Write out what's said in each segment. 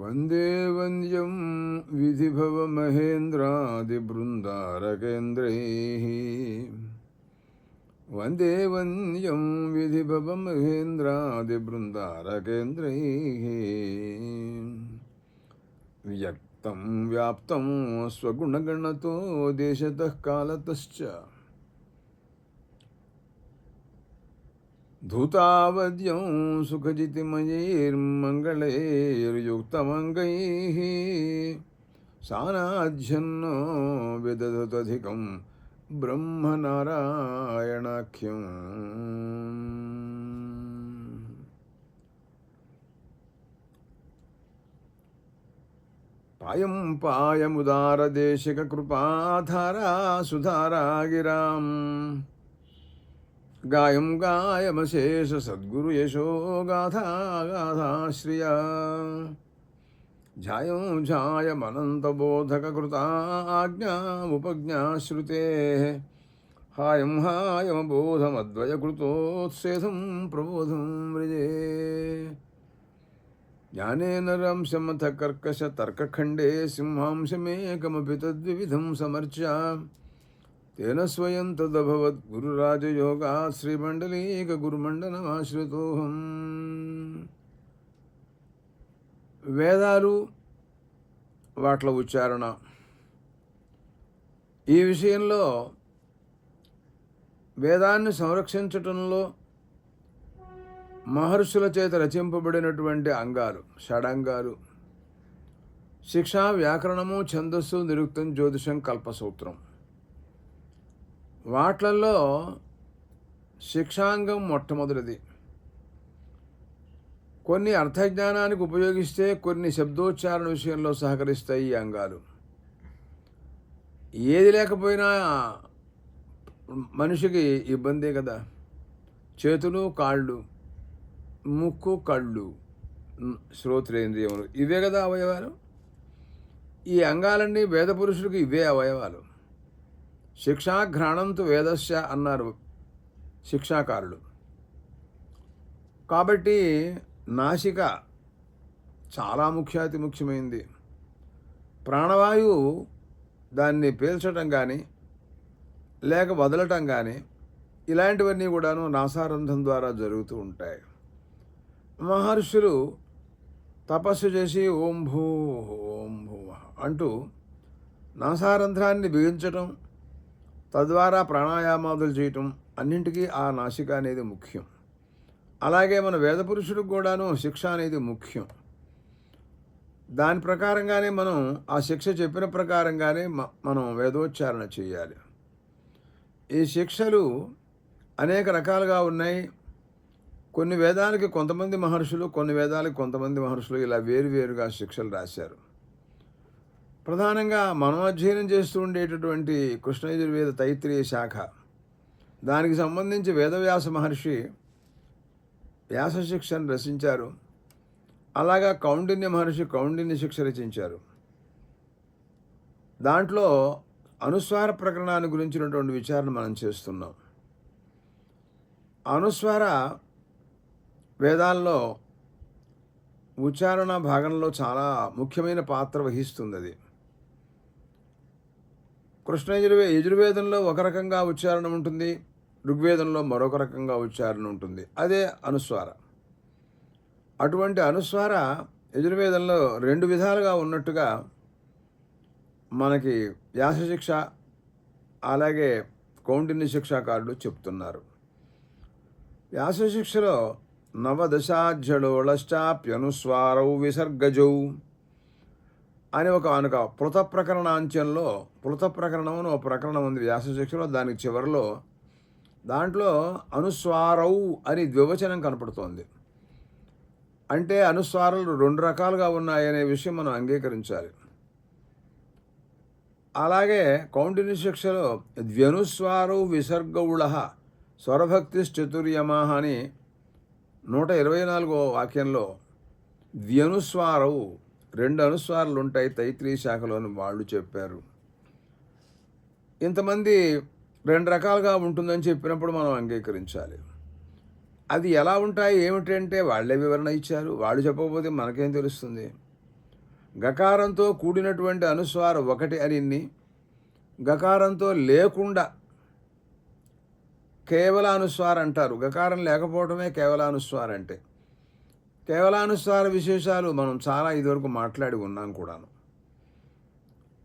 वन्दे वन्द्यं विधिभवमहेन्द्रादिबृन्दारकेन्द्रैः वन्दे वन्द्यं विधिभवमहेन्द्रादिबृन्दारकेन्द्रैः व्यक्तं व्याप्तं स्वगुणगणतो देशतः कालतश्च धूतावद्यं सुखजितिमयैर्मङ्गलैर्युक्तमङ्गैः सानाध्यन्नो विदधतधिकं ब्रह्मनारायणाख्यम् पायं पायमुदारदेशिककृपाधारा सुधारा गिराम् गायं यशो गाथा गाथाश्रिया ध्यायं ध्यायमनन्तबोधककृता आज्ञामुपज्ञाश्रुतेः हायं हायमबोधमद्वयकृतोत्सेधं प्रबोधं व्रजे। ज्ञानेन रंशमथ कर्कशतर्कखण्डे सिंहांशमेकमपि तद्विविधं తేన స్వయం తదభవత్ గురురాజయోగా శ్రీమండలీక గురుమండనమాశ్రితోహం వేదాలు వాట్ల ఉచ్చారణ. ఈ విషయంలో వేదాన్ని సంరక్షించటంలో మహర్షుల చేత రచింపబడినటువంటి అంగాలు షడంగాలు శిక్షా వ్యాకరణము ఛందస్సు నిరుక్తం జ్యోతిషం కల్పసూత్రం. వాట్లల్లో శిక్షాంగం మొట్టమొదటిది. కొన్ని అర్థజ్ఞానానికి ఉపయోగిస్తే కొన్ని శబ్దోచ్చారణ విషయంలో సహకరిస్తాయి ఈ అంగాలు. ఏది లేకపోయినా మనిషికి ఇబ్బందే కదా. చేతులు కాళ్ళు ముక్కు కళ్ళు శ్రోత్రేంద్రియములు ఇవే కదా అవయవాలు. ఈ అంగాలన్నీ వేద పురుషులకు ఇవే అవయవాలు. శిక్షాఘ్రాణంతు వేదస్య అన్నారు శిక్షాకారులు కాబట్టి నాసిక చాలా ముఖ్యాతి ముఖ్యమైంది. ప్రాణవాయువు దాన్ని పీల్చటం కానీ లేక వదలటం కానీ ఇలాంటివన్నీ కూడాను నాసారంధం ద్వారా జరుగుతూ ఉంటాయి. మహర్షులు తపస్సు చేసి ఓం భూ ఓం భూ అంటూ నాసారంధ్రాన్ని బిగించటం తద్వారా ప్రాణాయామాదులు చేయటం అన్నింటికీ ఆ నాసిక అనేది ముఖ్యం. అలాగే మన వేద పురుషుడికి కూడాను శిక్ష అనేది ముఖ్యం. దాని ప్రకారంగానే మనం ఆ శిక్ష చెప్పిన ప్రకారంగానే మనం వేదోచ్చారణ చేయాలి. ఈ శిక్షలు అనేక రకాలుగా ఉన్నాయి. కొన్ని వేదాలకి కొంతమంది మహర్షులు కొన్ని వేదాలకి కొంతమంది మహర్షులు ఇలా వేరువేరుగా శిక్షలు రాశారు. ప్రధానంగా మనం అధ్యయనం చేస్తూ ఉండేటటువంటి కృష్ణయజుర్వేద తైత్రీయ శాఖ. దానికి సంబంధించి వేదవ్యాస మహర్షి వ్యాస శిక్షను రచించారు. అలాగా కౌండిన్య మహర్షి కౌండిన్య శిక్ష రచించారు. దాంట్లో అనుస్వార ప్రకరణాన్ని గురించినటువంటి విచారణ మనం చేస్తున్నాం. అనుస్వార వేదాల్లో ఉచ్చారణ భాగంలో చాలా ముఖ్యమైన పాత్ర వహిస్తుంది అది. కృష్ణ యజుర్వే యజుర్వేదంలో ఒక రకంగా ఉచ్చారణ ఉంటుంది ఋగ్వేదంలో మరొక రకంగా ఉచ్చారణ ఉంటుంది. అదే అనుస్వార. అటువంటి అనుస్వార యజుర్వేదంలో రెండు విధాలుగా ఉన్నట్టుగా మనకి వ్యాసశిక్ష అలాగే కౌండిన్య శిక్షాకారులు చెప్తున్నారు. వ్యాసశిక్షలో శిక్షలో విసర్గజౌ అని ఒక అనుక పృత ప్రకరణాంత్యంలో పృత ప్రకరణం అని ఒక ప్రకరణం ఉంది వ్యాస శిక్షలో దానికి చివరిలో దాంట్లో అనుస్వారౌ అని ద్వివచనం కనపడుతోంది. అంటే అనుస్వారాలు రెండు రకాలుగా ఉన్నాయనే విషయం మనం అంగీకరించాలి. అలాగే కౌంటిన్య శిక్షలో ద్వ్యనుస్వారౌ విసర్గౌళ స్వరభక్తి చతుర్యమా అని నూట ఇరవై నాలుగో వాక్యంలో ద్వ్యనుస్వారవు రెండు అనుస్వారాలు ఉంటాయి తైత్రీ శాఖలోని వాళ్ళు చెప్పారు. ఇంతమంది రెండు రకాలుగా ఉంటుందని చెప్పినప్పుడు మనం అంగీకరించాలి. అది ఎలా ఉంటాయి ఏమిటంటే వాళ్ళే వివరణ ఇచ్చారు. వాళ్ళు చెప్పకపోతే మనకేం తెలుస్తుంది? గకారంతో కూడినటువంటి అనుస్వారం ఒకటి అనిన్ని గకారంతో లేకుండా కేవల అనుస్వారం అంటారు. గకారం లేకపోవడమే కేవలానుస్వారం అంటే కేవలానుసార విశేషాలు మనం చాలా ఇదివరకు మాట్లాడి ఉన్నాం కూడాను.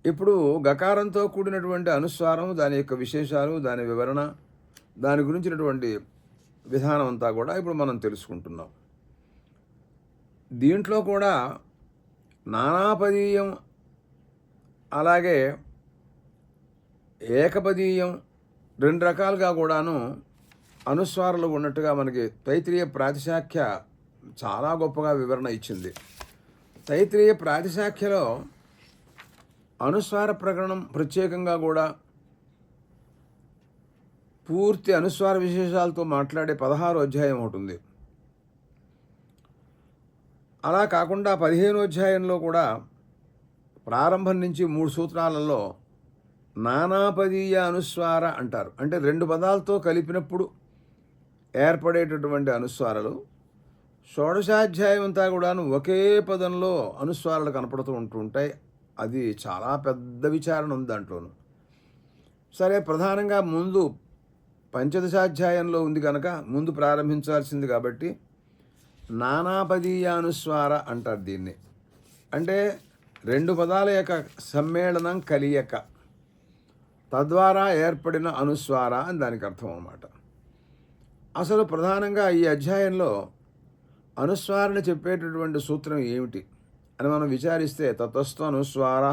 ఇప్పుడు గకారంతో కూడినటువంటి అనుస్వారం దాని యొక్క విశేషాలు దాని వివరణ దాని గురించినటువంటి విధానం అంతా కూడా ఇప్పుడు మనం తెలుసుకుంటున్నాం. దీంట్లో కూడా నానాపదీయం అలాగే ఏకపదీయం రెండు రకాలుగా కూడాను అనుస్వారాలు ఉన్నట్టుగా మనకి తైత్రీయ ప్రాతిశాఖ్య చాలా గొప్పగా వివరణ ఇచ్చింది. తైత్రీయ ప్రాతిశాఖ్యలో అనుస్వార ప్రకరణం ప్రత్యేకంగా కూడా పూర్తి అనుస్వార విశేషాలతో మాట్లాడే పదహారు అధ్యాయం ఒకటి అలా కాకుండా పదిహేను అధ్యాయంలో కూడా ప్రారంభం నుంచి మూడు సూత్రాలలో నానాపదీయ అనుస్వార అంటారు. అంటే రెండు పదాలతో కలిపినప్పుడు ఏర్పడేటటువంటి అనుస్వారాలు షోడశాధ్యాయం అంతా కూడాను ఒకే పదంలో అనుస్వారాలు కనపడుతూ ఉంటూ ఉంటాయి అది చాలా పెద్ద విచారణ ఉంది దాంట్లోను. సరే ప్రధానంగా ముందు పంచదశాధ్యాయంలో ఉంది కనుక ముందు ప్రారంభించాల్సింది కాబట్టి నానాపదీయానుస్వార అంటారు దీన్ని. అంటే రెండు పదాల యొక్క సమ్మేళనం కలియక తద్వారా ఏర్పడిన అనుస్వార అని దానికి అర్థం అన్నమాట. అసలు ప్రధానంగా ఈ అధ్యాయంలో అనుస్వారణ చెప్పేటటువంటి సూత్రం ఏమిటి అని మనం విచారిస్తే తతస్థ అనుస్వార.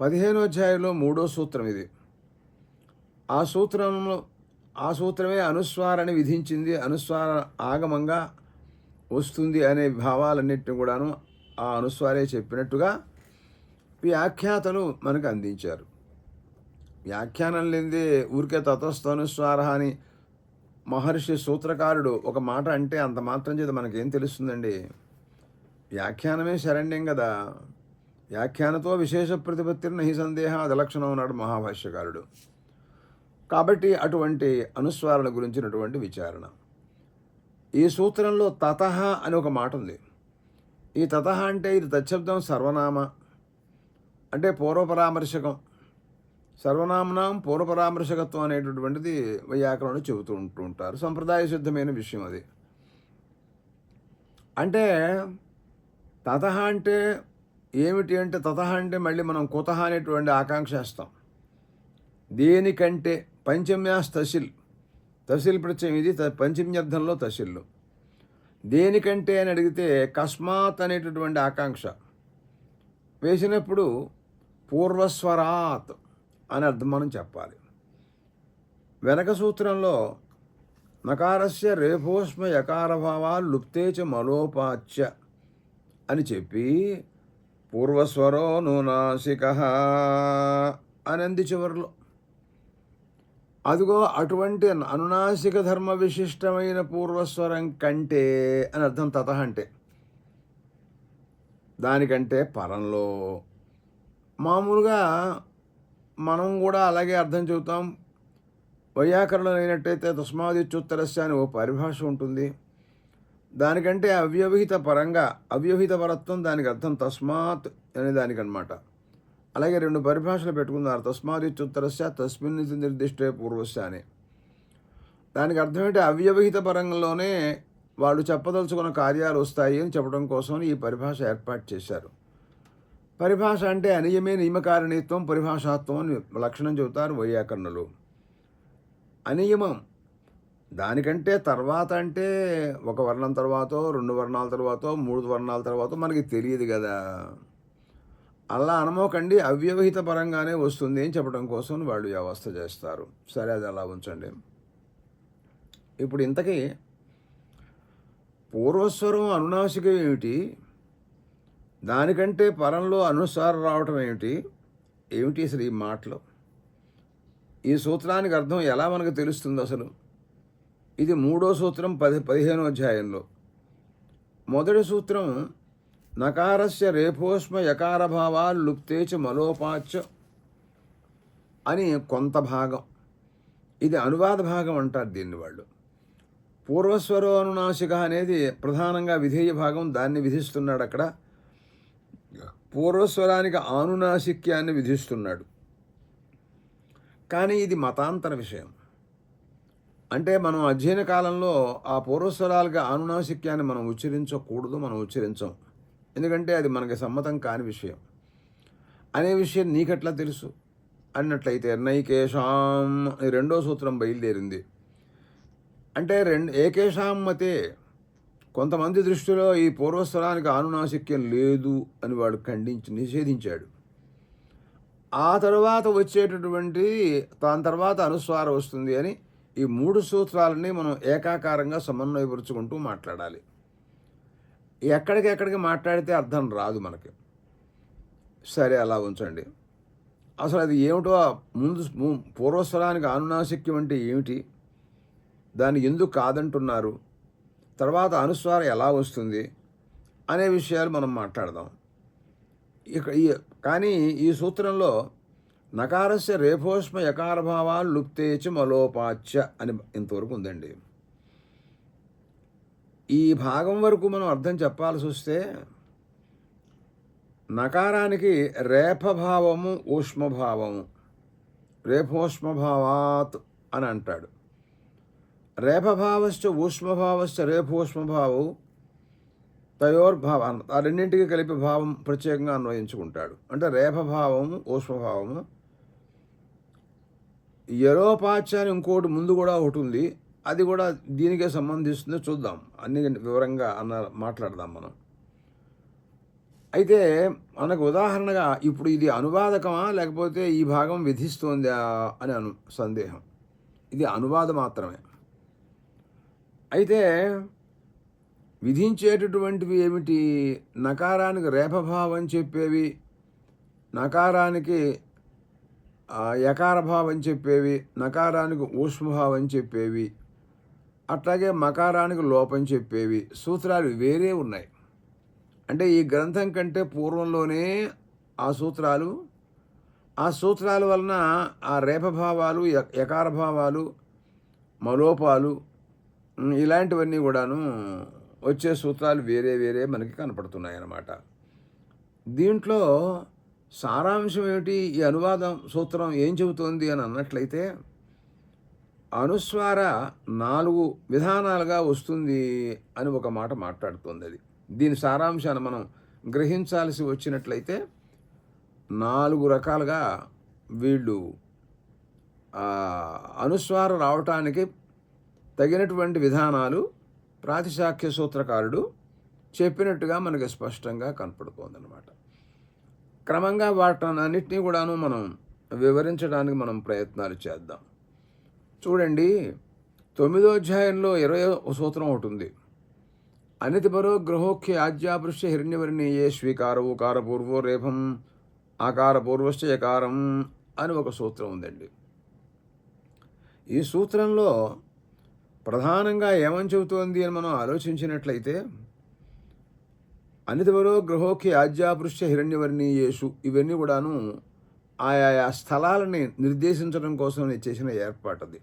పదిహేనో అధ్యాయంలో మూడో సూత్రం ఇది. ఆ సూత్రంలో ఆ సూత్రమే అనుస్వారని విధించింది అనుస్వార ఆగమంగా వస్తుంది అనే భావాలన్నింటిని కూడాను ఆ అనుస్వారే చెప్పినట్టుగా వ్యాఖ్యాతలు మనకు అందించారు. వ్యాఖ్యానం లేనిదే ఊరికే తతస్థ అనుస్వార అని మహర్షి సూత్రకారుడు ఒక మాట అంటే అంత మాత్రం చేత మనకేం తెలుస్తుందండి? వ్యాఖ్యానమే శరణ్యం కదా. వ్యాఖ్యానతో విశేష ప్రతిపత్తిని నహి సందేహ అదలక్షణం ఉన్నాడు మహాభాష్యకారుడు. కాబట్టి అటువంటి అనుస్వారణ గురించినటువంటి విచారణ. ఈ సూత్రంలో తతహ అని ఒక మాట ఉంది. ఈ తతహ అంటే ఇది తచ్చబ్దం సర్వనామ. అంటే పూర్వపరామర్శకం. సర్వనామనాం పూర్వపరామర్శకత్వం అనేటటువంటిది వైయాకరణలో చెబుతూ ఉంటూ ఉంటారు సంప్రదాయ సిద్ధమైన విషయం అది. అంటే తత అంటే ఏమిటి అంటే తత అంటే మళ్ళీ మనం కుత అనేటువంటి ఆకాంక్ష వేస్తాం దేనికంటే పంచమ్యాస్ తసిల్ తసిల్ ప్రత్యయం ఇది త- పంచమ్యర్థంలో తసిల్లు దేనికంటే అని అడిగితే కస్మాత్ అనేటటువంటి ఆకాంక్ష. వేసినప్పుడు పూర్వస్వరాత్. అని అర్థం మనం చెప్పాలి. వెనక సూత్రంలో నకారస్య రేభోష్మ యకారభావాలు లుప్తే చ మలోపాచ్య అని చెప్పి పూర్వస్వరో నూనాసిక అనంది చివరిలో. అదిగో అటువంటి అనునాసిక ధర్మ విశిష్టమైన పూర్వస్వరం కంటే అని అర్థం తత అంటే దానికంటే పరంలో మామూలుగా మనం కూడా అలాగే అర్థం చెబుతాం. వైయాకరణం అయినట్టయితే తస్మాదిత్యుత్తరస్య అని ఓ పరిభాష ఉంటుంది. దానికంటే అవ్యవహిత పరంగా అవ్యవహిత పరత్వం దానికి అర్థం తస్మాత్ అనే దానికనమాట అలాగే రెండు పరిభాషలు పెట్టుకున్నారు. తస్మాదిత్యుత్తరస్య తస్మిన్ నిర్దిష్టే పూర్వస్య అని దానికి అర్థం ఏంటి? అవ్యవహిత పరంగంలోనే వాళ్ళు చెప్పదలుచుకున్న కార్యాలు వస్తాయి అని చెప్పడం కోసం ఈ పరిభాష ఏర్పాటు చేశారు. పరిభాష అంటే అనియమే నియమకారణిత్వం పరిభాషాత్వం అని లక్షణం చెబుతారు వైయాకరణలు. అనియమం దానికంటే తర్వాత అంటే ఒక వర్ణం తర్వాతో రెండు వర్ణాల తర్వాతో మూడు వర్ణాల తర్వాత మనకి తెలియదు కదా. అలా అనమోకండి అవ్యవహిత పరంగానే వస్తుంది అని చెప్పడం కోసం వాళ్ళు వ్యవస్థ చేస్తారు. సరే అది అలా ఉంచండి. ఇప్పుడు ఇంతకీ పూర్వస్వరం అనునాసికం ఏమిటి? దానికంటే పరంలో అనుసారం రావటం ఏమిటి? ఏమిటి అసలు ఈ మాటలు? ఈ సూత్రానికి అర్థం ఎలా మనకు తెలుస్తుంది అసలు? ఇది మూడో సూత్రం పది పదిహేనో అధ్యాయంలో. మొదటి సూత్రం నకారస్య రేపోష్మ యకారభావాలు లుప్తేచ మలోపాచ అని కొంత భాగం. ఇది అనువాద భాగం అంటారు దీన్ని వాళ్ళు. పూర్వస్వరోనునాసిక అనేది ప్రధానంగా విధేయ భాగం దాన్ని విధిస్తున్నాడు అక్కడ. పూర్వస్వరానికి ఆనునాశిక్యాన్ని విధిస్తున్నాడు. కానీ ఇది మతాంతర విషయం. అంటే మనం అధ్యయన కాలంలో ఆ పూర్వస్వరాలకి ఆనునాశిక్యాన్ని మనం ఉచ్చరించకూడదు మనం ఉచ్చరించం. ఎందుకంటే అది మనకి సమ్మతం కాని విషయం. అనే విషయం నీకెట్లా తెలుసు? అన్నట్లయితే నైకేషాం ఈ రెండో సూత్రం బయలుదేరింది. అంటే రెండు ఏకేషాం మతే కొంతమంది దృష్టిలో ఈ పూర్వస్థలానికి అనునాశక్యం లేదు అని వాడు ఖండించి నిషేధించాడు. ఆ తర్వాత వచ్చేటటువంటి దాని తర్వాత అనుస్వారం వస్తుంది అని ఈ మూడు సూత్రాలని మనం ఏకాకారంగా సమన్వయపరుచుకుంటూ మాట్లాడాలి. ఎక్కడికెక్కడికి మాట్లాడితే అర్థం రాదు మనకి. సరే అలా ఉంచండి. అసలు అది ఏమిటో ముందు పూర్వస్థలానికి అనునాశక్యం అంటే ఏమిటి? దాన్ని ఎందుకు కాదంటున్నారు? తర్వాత అనుస్వారం ఎలా వస్తుంది అనే విషయాలు మనం మాట్లాడదాం. ఇక ఈ కానీ ఈ సూత్రంలో నకారస్య రేఫోష్మ యకారభావాలు లుప్తేచ మలోపాచ్య అని ఇంతవరకు ఉందండి. ఈ భాగం వరకు మనం అర్థం చెప్పాల్సి వస్తే నకారానికి రేఫభావము ఊష్మభావము రేఫోష్మభావాత్ అని అంటాడు. రేపభావశ్చ ఊష్మభావశ్చ రేపూష్మభావం తయోర్భావ ఆ రెండింటికి కలిపి భావం ప్రత్యేకంగా అన్వయించుకుంటాడు. అంటే రేపభావము ఊష్మభావము. ఎరోపాచ్య అని ఇంకోటి ముందు కూడా ఒకటి ఉంది. అది కూడా దీనికే సంబంధిస్తుంది చూద్దాం. అన్ని వివరంగా అన్న మాట్లాడదాం మనం. అయితే మనకు ఉదాహరణగా ఇప్పుడు ఇది అనువాదకమా లేకపోతే ఈ భాగం విధిస్తోందా అని అను సందేహం. ఇది అనువాదం మాత్రమే. అయితే విధించేటటువంటివి ఏమిటి? నకారానికి రేపభావం చెప్పేవి నకారానికి యకారభావం చెప్పేవి నకారానికి ఊష్మభావం చెప్పేవి అట్లాగే మకారానికి లోపం చెప్పేవి సూత్రాలు వేరే ఉన్నాయి. అంటే ఈ గ్రంథం కంటే పూర్వంలోనే ఆ సూత్రాలు ఆ సూత్రాల వలన ఆ రేపభావాలు యకారభావాలు మలోపాలు ఇలాంటివన్నీ కూడాను వచ్చే సూత్రాలు వేరే వేరే మనకి కనపడుతున్నాయి అన్నమాట దీంట్లో సారాంశం ఏమిటి? ఈ అనువాదం సూత్రం ఏం చెబుతోంది అని అన్నట్లయితే అనుస్వార నాలుగు విధానాలుగా వస్తుంది అని ఒక మాట మాట్లాడుతోంది అది. దీని సారాంశాన్ని మనం గ్రహించాల్సి వచ్చినట్లయితే నాలుగు రకాలుగా వీళ్ళు అనుస్వార అనుస్వారం రావటానికి తగినటువంటి విధానాలు ప్రాతిశాఖ్య సూత్రకారుడు చెప్పినట్టుగా మనకి స్పష్టంగా కనపడుతోందనమాట క్రమంగా వాటినన్నిటినీ కూడాను మనం వివరించడానికి మనం ప్రయత్నాలు చేద్దాం. చూడండి తొమ్మిదో అధ్యాయంలో ఇరవై సూత్రం ఒకటి ఉంది. అనితిపరో గ్రహోఖ్య ఆజ్యాపృష్య హిరణ్యవర్ణీయే ఏ ఊకార రేపం రేఫం ఆకార పూర్వశ్చ యకారం అని ఒక సూత్రం ఉందండి. ఈ సూత్రంలో ప్రధానంగా ఏమని చెబుతోంది అని మనం ఆలోచించినట్లయితే అనితవరో గ్రహోకి ఆజ్యాపృష్య హిరణ్యవర్ణీయేషు ఇవన్నీ కూడాను ఆయా స్థలాలని నిర్దేశించడం కోసం నేను చేసిన ఏర్పాటు అది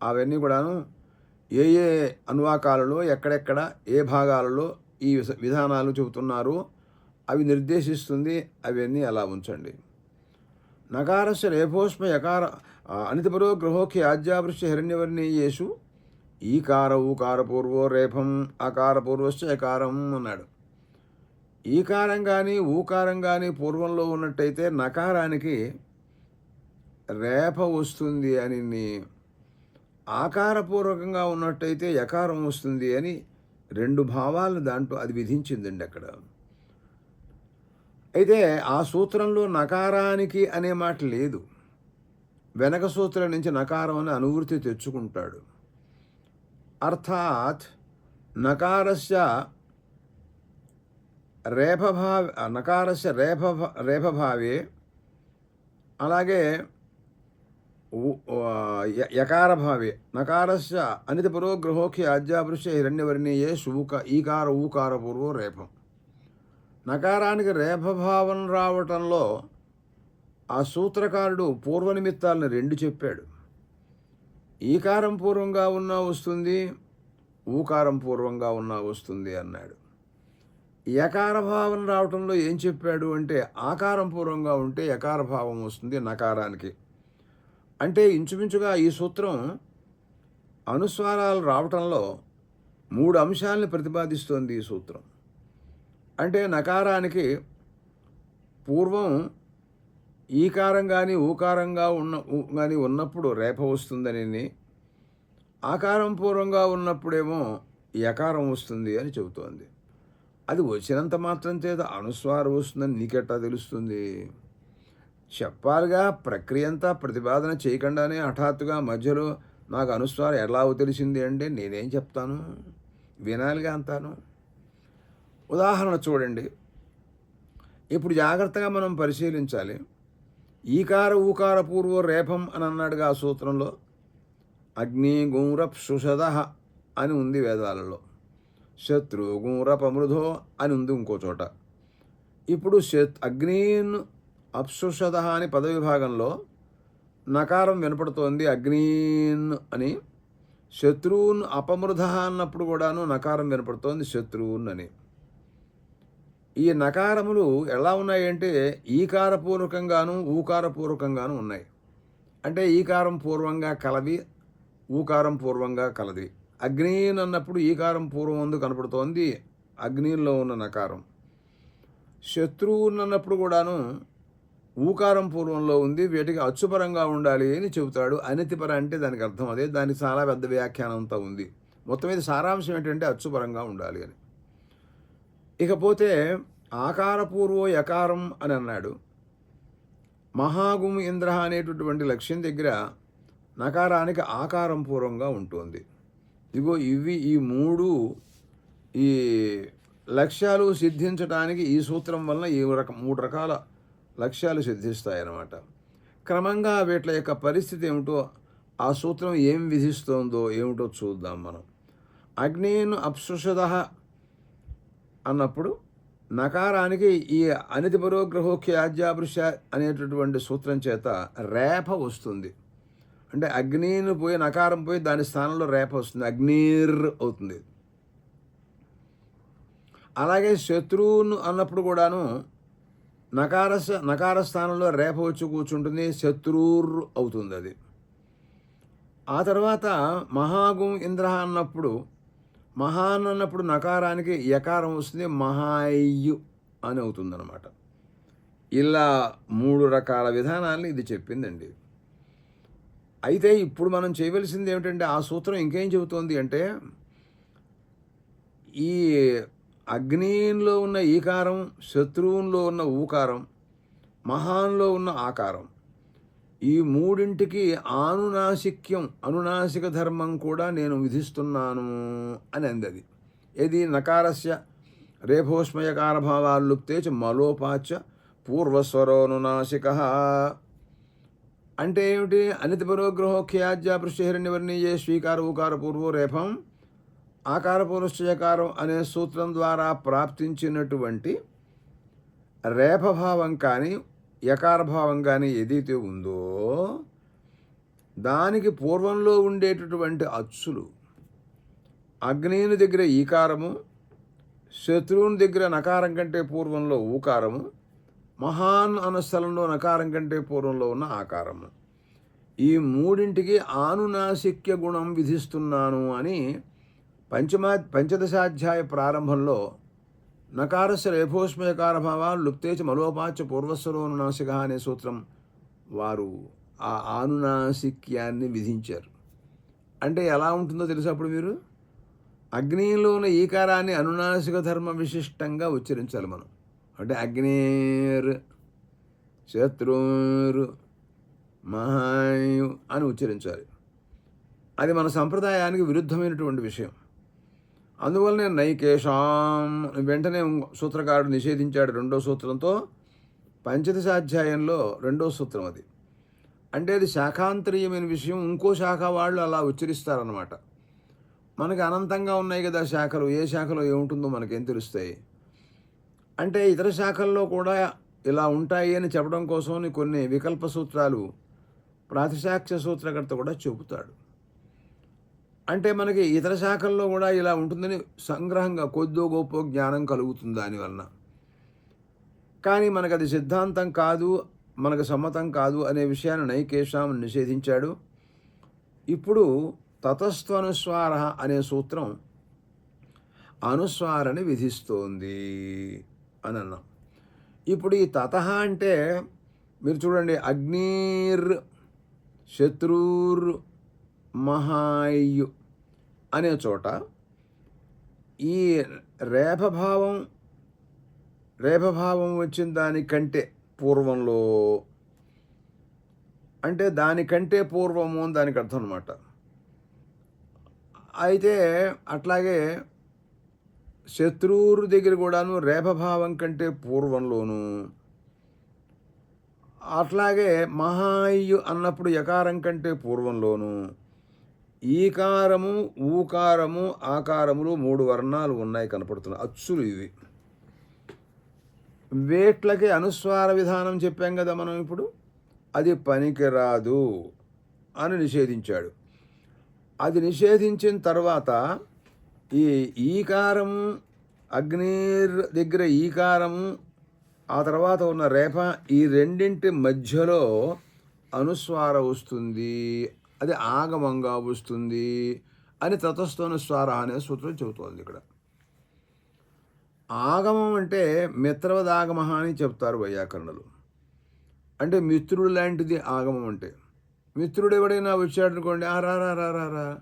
అవన్నీ కూడాను ఏ ఏ అనువాకాలలో ఎక్కడెక్కడ ఏ భాగాలలో ఈ విధానాలు చెబుతున్నారో అవి నిర్దేశిస్తుంది అవన్నీ అలా ఉంచండి. నకారస్య రేపోష్మ యకార ఆ, అనితపరో గ్రహోకి ఆజ్యాపృష్య హిరణ్యవర్ణీయేషు ఈకార ఊకారపూర్వో రేపం అకార అన్నాడు. ఈకారం కానీ ఊకారం కానీ పూర్వంలో ఉన్నట్టయితే నకారానికి రేప వస్తుంది అని ఆకారపూర్వకంగా ఉన్నట్టయితే యకారం వస్తుంది అని రెండు భావాలను దాంట్లో అది విధించిందండి అక్కడ. అయితే ఆ సూత్రంలో నకారానికి అనే మాట లేదు. వెనక సూత్రం నుంచి నకారం అని అనువృత్తి తెచ్చుకుంటాడు. అర్థాత్ నకారస్య రేపభావ నకారస్య రేప రేపభావే అలాగే ఉ- ఆ, యకారభావే నకారస్య అనితపురో గృహోఖి ఆజ్యాపృష్య హిరణ్యవర్ణీయే శూక ఈకార ఊకార పూర్వో రేపం నకారానికి రేపభావం రావటంలో ఆ సూత్రకారుడు పూర్వనిమిత్తాలను రెండు చెప్పాడు. ఈకారం పూర్వంగా ఉన్నా వస్తుంది ఊకారం పూర్వంగా ఉన్నా వస్తుంది అన్నాడు. యకార భావం రావటంలో ఏం చెప్పాడు అంటే ఆకారం పూర్వంగా ఉంటే యకార భావం వస్తుంది నకారానికి. అంటే ఇంచుమించుగా ఈ సూత్రం అనుస్వారాలు రావటంలో మూడు అంశాలను ప్రతిపాదిస్తోంది ఈ సూత్రం. అంటే నకారానికి పూర్వం ఈకారం కానీ ఊకారంగా ఉన్న ఊ- కానీ ఉన్నప్పుడు రేప వస్తుందని ఆకారం పూర్వంగా ఉన్నప్పుడేమో యకారం వస్తుంది అని చెబుతోంది. అది వచ్చినంత మాత్రం చేత అనుస్వారం వస్తుందని నీకెట్టా తెలుస్తుంది? చెప్పాలిగా ప్రక్రియ అంతా ప్రతిపాదన చేయకుండానే హఠాత్తుగా మధ్యలో నాకు అనుస్వారం ఎలా తెలిసింది అంటే నేనేం చెప్తాను? వినాలిగా అంతాను. ఉదాహరణ చూడండి. ఇప్పుడు జాగ్రత్తగా మనం పరిశీలించాలి. ఈకార ఊకార పూర్వ రేపం అని అన్నాడుగా ఆ సూత్రంలో. అగ్ని గుంరప్ సుషద అని ఉంది వేదాలలో. శత్రు గుంరపమృధో అని ఉంది ఇంకో చోట. ఇప్పుడు శత్ అగ్నిన్ అప్సుషద అని పదవిభాగంలో నకారం వినపడుతోంది అగ్నీన్ అని. శత్రువున్ అపమృధ అన్నప్పుడు కూడాను నకారం వినపడుతోంది శత్రువున్ అని. ఈ నకారములు ఎలా ఉన్నాయంటే ఈకారపూర్వకంగాను ఊకారపూర్వకంగాను ఉన్నాయి. అంటే ఈకారం పూర్వంగా కలవి ఊకారం పూర్వంగా కలది. అగ్నీన్ అన్నప్పుడు ఈకారం పూర్వం ముందు కనపడుతోంది అగ్నిలో ఉన్న నకారం. శత్రువున్ అన్నప్పుడు కూడాను ఊకారం పూర్వంలో ఉంది వీటికి అచ్చుపరంగా ఉండాలి అని చెబుతాడు. అనితిపర అంటే దానికి అర్థం అదే దానికి చాలా పెద్ద వ్యాఖ్యానం అంతా ఉంది. మొత్తం మీద సారాంశం ఏంటంటే అచ్చుపరంగా ఉండాలి అని. ఇకపోతే ఆకారపూర్వో యకారం అని అన్నాడు. మహాగుమి ఇంద్ర అనేటటువంటి లక్ష్యం దగ్గర నకారానికి ఆకారం పూర్వంగా ఉంటుంది. ఇగో ఇవి ఈ మూడు ఈ లక్ష్యాలు సిద్ధించడానికి ఈ సూత్రం వలన ఈ రక మూడు రకాల లక్ష్యాలు సిద్ధిస్తాయన్నమాట. క్రమంగా వీటి యొక్క పరిస్థితి ఏమిటో ఆ సూత్రం ఏం విధిస్తోందో ఏమిటో చూద్దాం మనం. అగ్నేను అప్సుషద అన్నప్పుడు నకారానికి ఈ అనితి పరోగ్రహోఖ్యాజ్యాభృష అనేటటువంటి సూత్రం చేత రేప వస్తుంది. అంటే అగ్నిని పోయి నకారం పోయి దాని స్థానంలో రేప వస్తుంది. అగ్నిర్ అవుతుంది. అలాగే శత్రువును అన్నప్పుడు కూడాను నకార నకార స్థానంలో రేప వచ్చి కూర్చుంటుంది. శత్రూర్ అవుతుంది అది. ఆ తర్వాత మహాగుం ఇంద్ర అన్నప్పుడు మహాన్ అన్నప్పుడు నకారానికి యకారం వస్తుంది మహాయు అని అవుతుందన్నమాట. ఇలా మూడు రకాల విధానాలను ఇది చెప్పిందండి. అయితే ఇప్పుడు మనం చేయవలసింది ఏమిటంటే ఆ సూత్రం ఇంకేం చెబుతోంది అంటే ఈ అగ్నిలో ఉన్న ఈకారం శత్రువులో ఉన్న ఊకారం మహాన్లో ఉన్న ఆకారం ఈ మూడింటికి ఆనునాసిక్యం అనునాసిక ధర్మం కూడా నేను విధిస్తున్నాను అని అందది ఏది? నకారస్య రేభోస్మయకార భావాల్లుప్తే చ మలోపాచ పూర్వస్వరోనునాసిక. అంటే ఏమిటి? అనితిపరోగ్రహోఖ్యాజ్య పృష్ఠహిరణ్యవర్ణీయే స్వీకార ఉకార పూర్వో రేఫం ఆకార పురుషయకారం అనే సూత్రం ద్వారా ప్రాప్తించినటువంటి రేపభావం కానీ యకార భావం కానీ ఏదైతే ఉందో దానికి పూర్వంలో ఉండేటటువంటి అచ్చులు అగ్నిని దగ్గర ఈకారము శత్రువుని దగ్గర నకారం కంటే పూర్వంలో ఊకారము మహాన్ అన్న స్థలంలో నకారం కంటే పూర్వంలో ఉన్న ఆకారము. ఈ మూడింటికి ఆనునాశిక్య గుణం విధిస్తున్నాను అని పంచమా పంచదశాధ్యాయ ప్రారంభంలో నకారస్య రేభోష్మయకార భావాలు లుప్తేచ మలోపాచ పూర్వస్వరోనునాసిక అనే సూత్రం. వారు ఆ ఆనునాసిక్యాన్ని విధించారు. అంటే ఎలా ఉంటుందో తెలుసా అప్పుడు మీరు? అగ్నిలోని ఈకారాన్ని అనునాసిక ధర్మ విశిష్టంగా ఉచ్చరించాలి మనం. అంటే అగ్నేర్ శత్రుర్ మహాయు అని ఉచ్చరించాలి. అది మన సంప్రదాయానికి విరుద్ధమైనటువంటి విషయం. అందువల్లనే నైకేషాం వెంటనే సూత్రకారుడు నిషేధించాడు రెండో సూత్రంతో పంచదశాధ్యాయంలో రెండో సూత్రం అది. అంటే అది శాఖాంతరీయమైన విషయం ఇంకో శాఖ వాళ్ళు అలా ఉచ్చరిస్తారనమాట మనకి అనంతంగా ఉన్నాయి కదా శాఖలు ఏ శాఖలో ఏముంటుందో మనకేం తెలుస్తాయి? అంటే ఇతర శాఖల్లో కూడా ఇలా ఉంటాయి అని చెప్పడం కోసం కొన్ని వికల్ప సూత్రాలు ప్రాతిశాఖ్య సూత్రకర్త కూడా చెబుతాడు అంటే మనకి ఇతర శాఖల్లో కూడా ఇలా ఉంటుందని సంగ్రహంగా కొద్దో గొప్ప జ్ఞానం కలుగుతుంది దానివలన కానీ మనకు అది సిద్ధాంతం కాదు మనకు సమ్మతం కాదు అనే విషయాన్ని నైకేశాం నిషేధించాడు. ఇప్పుడు తతస్త్వనుస్వార అనే సూత్రం అనుస్వారని విధిస్తోంది అని అన్నాం ఇప్పుడు ఈ తత అంటే మీరు చూడండి అగ్నిర్ శత్రూర్ మహాయు అనే చోట ఈ రేపభావం రేపభావం వచ్చిన దానికంటే పూర్వంలో అంటే దానికంటే పూర్వము అని దానికి అర్థం అనమాట అయితే అట్లాగే శత్రువురు దగ్గర కూడాను రేపభావం కంటే పూర్వంలోను అట్లాగే మహాయు అన్నప్పుడు యకారం కంటే పూర్వంలోను ఈకారము ఊకారము ఆకారములు మూడు వర్ణాలు ఉన్నాయి కనపడుతున్నాయి. అచ్చులు ఇవి. వేట్లకి అనుస్వార విధానం చెప్పాం కదా మనం ఇప్పుడు. అది పనికిరాదు అని నిషేధించాడు. అది నిషేధించిన తర్వాత ఈ ఈకారము అగ్నిర్ దగ్గర ఈకారము ఆ తర్వాత ఉన్న రేప ఈ రెండింటి మధ్యలో అనుస్వార వస్తుంది అది ఆగమంగా వస్తుంది అని తతస్థానుస్వార అనే సూత్రం చెబుతోంది ఇక్కడ. ఆగమం అంటే మిత్రవదాగమ అని చెప్తారు వైయాకరణలు. అంటే మిత్రుడు లాంటిది ఆగమం అంటే. మిత్రుడు ఎవడైనా వచ్చాడనుకోండి ఆ రా రా రా రా రా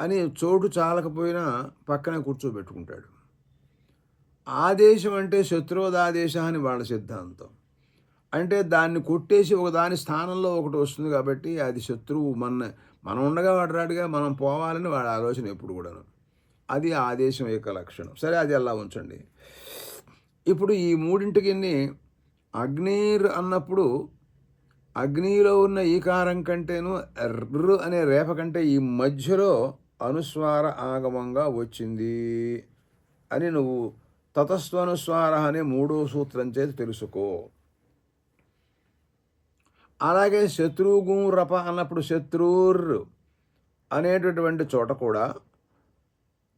అని చోటు చాలకపోయినా పక్కనే కూర్చోబెట్టుకుంటాడు. ఆదేశం అంటే శత్రువదాదేశ అని వాళ్ళ సిద్ధాంతం. అంటే దాన్ని కొట్టేసి ఒక దాని స్థానంలో ఒకటి వస్తుంది కాబట్టి అది శత్రువు మన మనం ఉండగా వాడు రాడుగా మనం పోవాలని వాడి ఆలోచన ఎప్పుడు కూడాను. అది ఆదేశం యొక్క లక్షణం. సరే అది అలా ఉంచండి. ఇప్పుడు ఈ మూడింటికి అగ్నిర్ అన్నప్పుడు అగ్నిలో ఉన్న ఈకారం కంటేను ఎర్ర అనే రేప కంటే ఈ మధ్యలో అనుస్వార ఆగమంగా వచ్చింది అని నువ్వు తతస్వనుస్వార అనే మూడో సూత్రం చేతి తెలుసుకో. అలాగే శత్రువుగు రప అన్నప్పుడు శత్రుర్ అనేటటువంటి చోట కూడా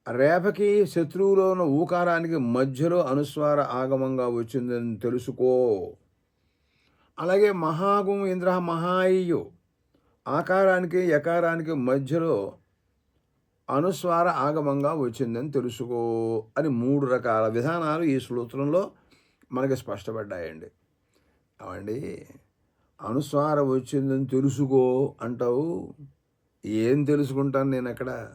రేపకి శత్రువులో ఉన్న ఊకారానికి మధ్యలో అనుస్వార ఆగమంగా వచ్చిందని తెలుసుకో. అలాగే మహాగుం ఇంద్ర మహాయు ఆకారానికి యకారానికి మధ్యలో అనుస్వార ఆగమంగా వచ్చిందని తెలుసుకో అని మూడు రకాల విధానాలు ఈ శ్లోత్రంలో మనకి స్పష్టపడ్డాయండి. అవండి అనుస్వార వచ్చిందని తెలుసుకో అంటావు. ఏం తెలుసుకుంటాను నేను అక్కడ?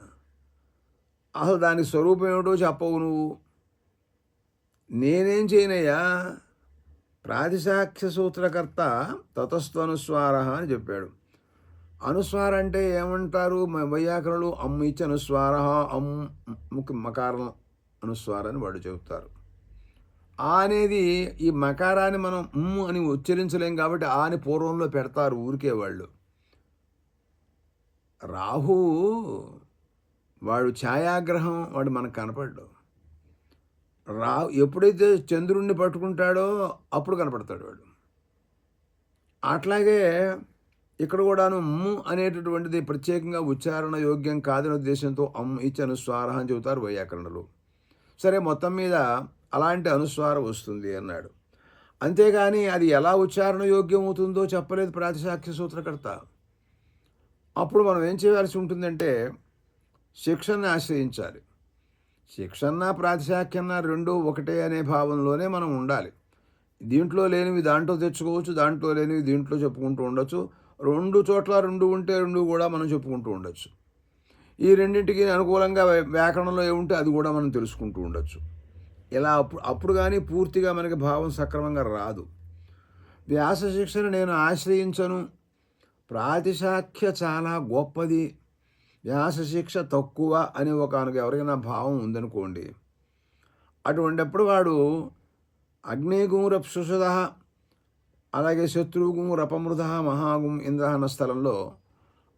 అసలు దాని స్వరూపం ఏమిటో చెప్పవు నువ్వు. నేనేం చేయనయ్యా? ప్రాతిసాఖ్య సూత్రకర్త తతస్వనుస్వార అని చెప్పాడు. అనుస్వార అంటే ఏమంటారు? వైయాకరణలు అమ్మ ఇచ్చి అనుస్వార అమ్ ముఖ్య మకారం అనుస్వార అని వాడు చెబుతారు. ఆ అనేది ఈ మకారాన్ని మనం అని ఉచ్చరించలేం కాబట్టి ఆ అని పూర్వంలో పెడతారు ఊరికే వాళ్ళు. రాహు వాడు ఛాయాగ్రహం వాడు మనకు కనపడ్డు. రా ఎప్పుడైతే చంద్రుణ్ణి పట్టుకుంటాడో అప్పుడు కనపడతాడు వాడు. అట్లాగే ఇక్కడ కూడాను ము అనేటటువంటిది ప్రత్యేకంగా ఉచ్చారణ యోగ్యం కాదనే ఉద్దేశంతో అమ్ము ఇచ్చను స్వారహం అని చెబుతారు వైయాకరణలు సరే మొత్తం మీద అలాంటి అనుస్వారం వస్తుంది అన్నాడు. అంతేగాని అది ఎలా ఉచ్చారణ యోగ్యం అవుతుందో చెప్పలేదు ప్రాతిశాఖ్య సూత్రకర్త. అప్పుడు మనం ఏం చేయాల్సి ఉంటుందంటే శిక్షణ ఆశ్రయించాలి. శిక్షణ ప్రాతిశాఖ్యన్న రెండు ఒకటే అనే భావంలోనే మనం ఉండాలి. దీంట్లో లేనివి దాంట్లో తెచ్చుకోవచ్చు దాంట్లో లేనివి దీంట్లో చెప్పుకుంటూ ఉండొచ్చు. రెండు చోట్ల రెండు ఉంటే రెండు కూడా మనం చెప్పుకుంటూ ఉండొచ్చు. ఈ రెండింటికి అనుకూలంగా వ్యాకరణంలో ఏముంటే అది కూడా మనం తెలుసుకుంటూ ఉండొచ్చు. ఇలా అప్పుడు అప్పుడు కానీ పూర్తిగా మనకి భావం సక్రమంగా రాదు. వ్యాస శిక్షణ నేను ఆశ్రయించను. ప్రాతిశాఖ్య చాలా గొప్పది. వ్యాస శిక్ష తక్కువ అని ఒక ఎవరికైనా భావం ఉందనుకోండి. అటువంటిప్పుడు వాడు అగ్నిగుం రప్సుషద అలాగే శత్రువుగుం రపమృధ మహాగుం ఇంద్ర అన్న స్థలంలో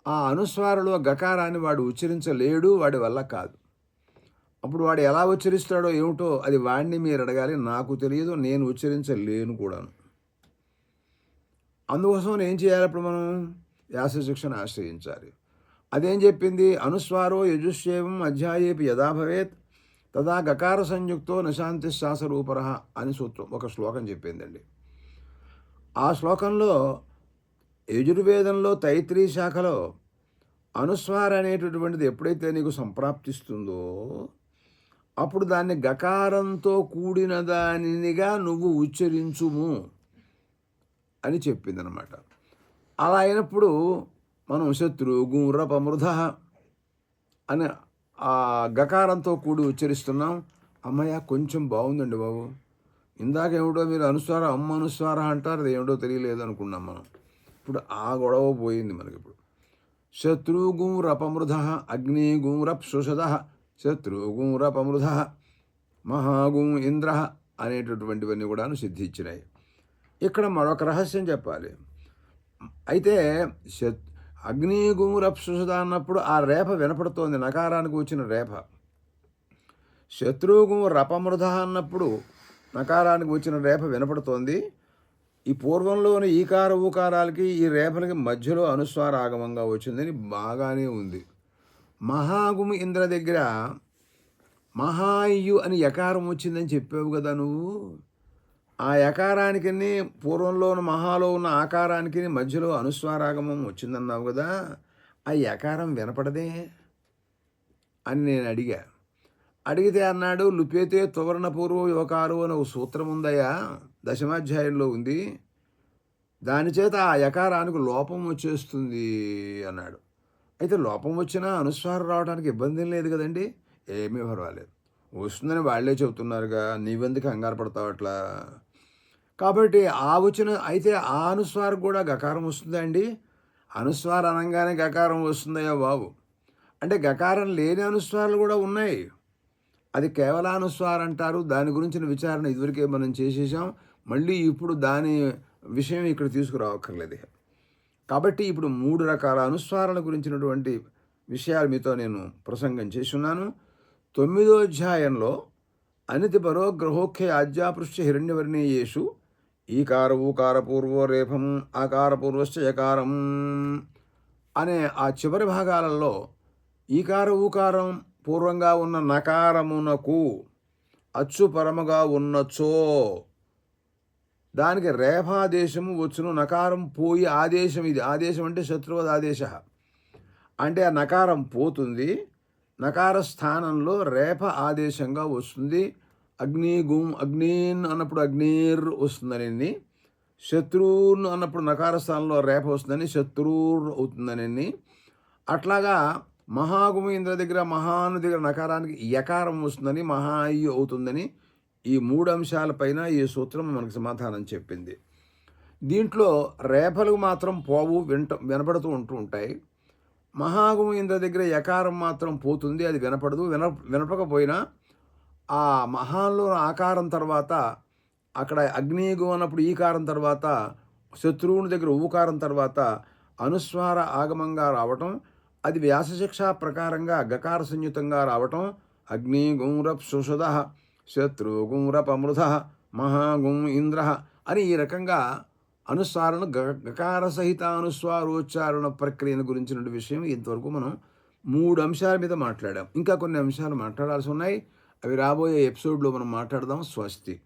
ఆ అనుస్వారలో గకారాన్ని వాడు ఉచ్చరించలేడు వాడి వల్ల కాదు. అప్పుడు వాడు ఎలా ఉచ్చరిస్తాడో ఏమిటో అది వాడిని మీరు అడగాలి. నాకు తెలియదు నేను ఉచ్చరించలేను కూడాను. అందుకోసం ఏం చేయాలి అప్పుడు మనం? యాస శిక్షణ ఆశ్రయించాలి. అదేం చెప్పింది? అనుస్వారో యజుష్యేవం అధ్యాయేపి యథా భవేత్ తదా గకార సంయుక్తో నశాంతి శాసరూపర అని సూత్రం ఒక శ్లోకం చెప్పిందండి. ఆ శ్లోకంలో యజుర్వేదంలో తైత్రీ శాఖలో అనుస్వార అనేటటువంటిది ఎప్పుడైతే నీకు సంప్రాప్తిస్తుందో అప్పుడు దాన్ని గకారంతో కూడిన దానినిగా నువ్వు ఉచ్చరించుము అని చెప్పిందనమాట. అలా అయినప్పుడు మనం శత్రు గుంరపమృధ అని ఆ గకారంతో కూడి ఉచ్చరిస్తున్నాం. అమ్మయ్య కొంచెం బాగుందండి బాబు. ఇందాక ఏమిటో మీరు అనుస్వార అమ్మ అనుస్వార అంటారు అది ఏమిటో తెలియలేదు అనుకున్నాం మనం. ఇప్పుడు ఆ గొడవ పోయింది మనకి ఇప్పుడు. రప్ అగ్నిగుంరప్సుషద శత్రుగుంరపమృధ మహాగుం ఇంద్ర అనేటటువంటివన్నీ కూడాను సిద్ధించినాయి. ఇక్కడ మరొక రహస్యం చెప్పాలి. అయితే శత్ అగ్నిగుంరప్సుషద అన్నప్పుడు ఆ రేప వినపడుతోంది నకారానికి వచ్చిన రేప. శత్రువుగు రపమృధ అన్నప్పుడు నకారానికి వచ్చిన రేప వినపడుతోంది. ఈ పూర్వంలోని ఈకార ఊకారాలకి ఈ రేపలకి మధ్యలో అనుస్వార ఆగమంగా వచ్చిందని బాగానే ఉంది. మహాగుమి ఇంద్ర దగ్గర మహాయు అని యకారం వచ్చిందని చెప్పావు కదా నువ్వు. ఆ యకారానికి పూర్వంలో ఉన్న మహాలో ఉన్న ఆకారానికి మధ్యలో అనుస్వారాగమం వచ్చిందన్నావు కదా. ఆ యకారం వినపడదే అని నేను అడిగా. అడిగితే అన్నాడు లుపేతే తువర్ణ పూర్వ యువకారు అని ఒక సూత్రం ఉందయ్యా దశమాధ్యాయంలో ఉంది. దాని చేత ఆ యకారానికి లోపం వచ్చేస్తుంది అన్నాడు. అయితే లోపం వచ్చినా అనుస్వారం రావడానికి ఇబ్బంది లేదు కదండి. ఏమీ పర్వాలేదు. వస్తుందని వాళ్ళే చెబుతున్నారుగా నీవెందుకు కంగారు పడతావు అట్లా? కాబట్టి ఆ వచ్చిన అయితే ఆ అనుస్వారం కూడా గకారం వస్తుందా అండి? అనుస్వారం అనగానే గకారం వస్తుందయ్యా బాబు. అంటే గకారం లేని అనుస్వారాలు కూడా ఉన్నాయి. అది కేవలానుస్వారం అంటారు. దాని గురించిన విచారణ ఇదివరకే మనం చేసేసాం మళ్ళీ ఇప్పుడు దాని విషయం ఇక్కడ తీసుకురావక్కర్లేదు కాబట్టి ఇప్పుడు మూడు రకాల అనుస్వారణ గురించినటువంటి విషయాలు మీతో నేను ప్రసంగం చేస్తున్నాను. తొమ్మిదో అధ్యాయంలో అనితి పరో గ్రహోఖ్య ఆజ్యాపృష్ట హిరణ్యవర్ణీయేషు ఈకార ఊకార పూర్వో రేఫం ఆకారపూర్వశ్చ యకారం అనే ఆ చివరి భాగాలలో ఈకార ఊకారం పూర్వంగా ఉన్న నకారమునకు అచ్చు పరముగా ఉన్నచో దానికి రేఫాదేశము వచ్చును నకారం పోయి ఆదేశం ఇది. ఆదేశం అంటే శత్రువద్ ఆదేశ. అంటే ఆ నకారం పోతుంది నకార స్థానంలో రేఫ ఆదేశంగా వస్తుంది. అగ్ని గుం అగ్నీన్ అన్నప్పుడు అగ్నీర్ వస్తుందని శత్రువును అన్నప్పుడు నకార స్థానంలో రేప వస్తుందని శత్రుర్ అవుతుందని అట్లాగా మహాగుమ ఇంద్ర దగ్గర మహాను దగ్గర నకారానికి యకారం వస్తుందని మహాయు అవుతుందని ఈ మూడు అంశాలపైన ఈ సూత్రం మనకు సమాధానం చెప్పింది. దీంట్లో రేపలు మాత్రం పోవు వింట వినపడుతూ ఉంటూ ఉంటాయి. మహాగుమ ఇంద్ర దగ్గర యకారం మాత్రం పోతుంది అది వినపడదు. విన వినపకపోయినా ఆ మహాల్లో ఆకారం తర్వాత అక్కడ అగ్నిగు అన్నప్పుడు ఈకారం తర్వాత శత్రువుని దగ్గర ఊకారం తర్వాత అనుస్వార ఆగమంగా రావటం అది వ్యాసశిక్ష ప్రకారంగా గకార సంయుతంగా రావటం అగ్ని గుంరప్ సుషద శత్రు రపమృధ మహాగుం ఇంద్ర అని ఈ రకంగా అనుస్వారణ గకార సహిత అనుస్వారోచ్చారణ ప్రక్రియను గురించిన విషయం ఇంతవరకు మనం మూడు అంశాల మీద మాట్లాడాం. ఇంకా కొన్ని అంశాలు మాట్లాడాల్సి ఉన్నాయి. అవి రాబోయే ఎపిసోడ్లో మనం మాట్లాడదాం. స్వస్తి.